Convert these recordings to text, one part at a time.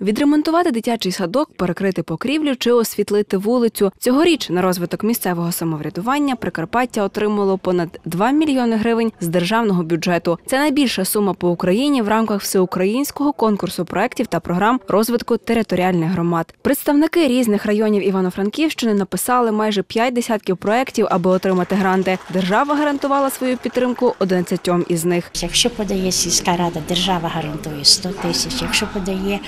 Відремонтувати дитячий садок, перекрити покрівлю чи освітлити вулицю. Цьогоріч на розвиток місцевого самоврядування Прикарпаття отримало понад 2 мільйони гривень з державного бюджету. Це найбільша сума по Україні в рамках всеукраїнського конкурсу проєктів та програм розвитку територіальних громад. Представники різних районів Івано-Франківщини написали майже 5 десятків проєктів, аби отримати гранти. Держава гарантувала свою підтримку 11 із них. Якщо подає сільська рада, держава гарантує 100 тисяч. Якщо подає е,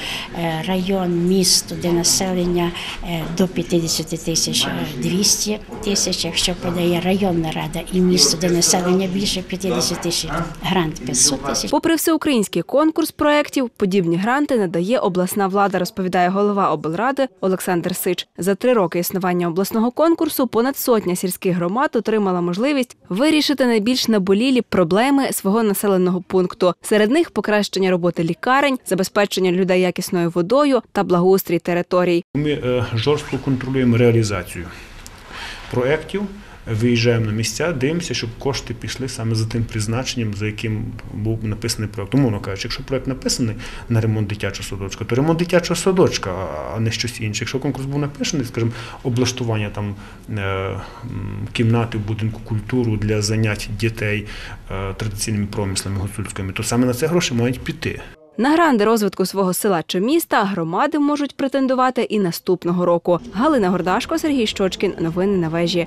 район, місто, де населення е, до 50 тисяч, е, 200 тисяч. Якщо подає районна рада і місто, де населення більше 50 тисяч, грант 500 тисяч. Попри всеукраїнський конкурс проєктів, подібні гранти надає обласна влада, розповідає голова облради Олександр Сич. За три роки існування обласного конкурсу понад сотня сільських громад отримала можливість вирішити найбільш наболілі проблеми свого населеного пункту. Серед них покращення роботи лікарень, забезпечення людей якісною водою та благоустрій територій. Ми е, жорстко контролюємо реалізацію проєктів, виїжджаємо на місця, дивимося, щоб кошти пішли саме за тим призначенням, за яким був написаний проєкт. Умовно кажучи, якщо проєкт написаний на ремонт дитячого садочка, то ремонт дитячого садочка, а не щось інше. Якщо конкурс був написаний, скажімо, облаштування там е, кімнати в будинку культури для занять дітей е, традиційними промислами гуцульськими, то саме на це гроші мають піти. На гранди розвитку свого села чи міста громади можуть претендувати і наступного року. Галина Гордашко, Сергій Щочкін. Новини на вежі.